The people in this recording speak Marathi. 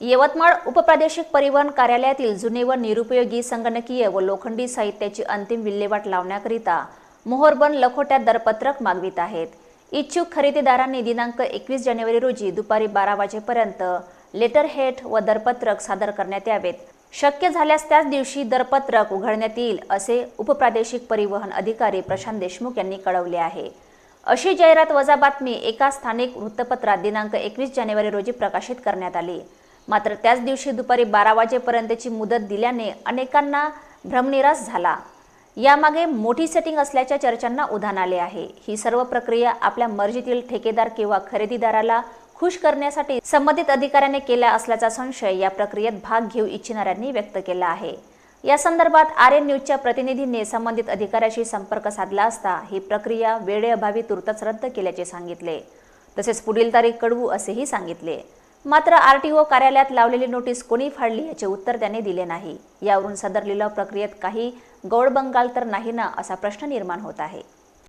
यवतमाळ उपप्रादेशिक परिवहन कार्यालयातील जुने व निरुपयोगी संगणकीय व लोखंडी साहित्याची अंतिम विल्हेवाट लावण्याकरिता मोहरबन लखोट्यात दरपत्रक मागवित आहेत. इच्छुक खरेदीदारांनी दिनांक एकवीस जानेवारी रोजी दुपारी बारा वाजेपर्यंत लेटरहेड व दरपत्रक सादर करण्यात यावेत. शक्य झाल्यास त्याच दिवशी दरपत्रक उघडण्यात येईल असे उपप्रादेशिक परिवहन अधिकारी प्रशांत देशमुख यांनी कळवले आहे. अशी जाहिरात वजा बातमी एका स्थानिक वृत्तपत्रात दिनांक एकवीस जानेवारी रोजी प्रकाशित करण्यात आली. मात्र त्याच दिवशी दुपारी बारा वाजेपर्यंतची मुदत दिल्याने अनेकांना भ्रमनिरास झाला. यामागे मोठी सेटिंग असल्याच्या चर्चांना उधाण आले आहे. ही सर्व प्रक्रिया आपल्या मर्जीतील ठेकेदार किंवा खरेदीदाराला खुश करण्यासाठी संबंधित अधिकाऱ्याने केला असल्याचा संशय या प्रक्रियेत भाग घेऊ इच्छिणाऱ्यांनी व्यक्त केला आहे. या संदर्भात आर एन न्यूजच्या प्रतिनिधींनी संबंधित अधिकाऱ्याशी संपर्क साधला असता ही प्रक्रिया वेळेअभावी तुर्तच रद्द केल्याचे सांगितले. तसेच पुढील तारीख कळवू असेही सांगितले. मात्र आरटीओ कार्यालयात लावलेली नोटीस कोणी फाडली याचे उत्तर त्याने दिले नाही. यावरून सदर लिलाव प्रक्रियेत काही गौडबंगाल तर नाही ना असा प्रश्न निर्माण होत आहे.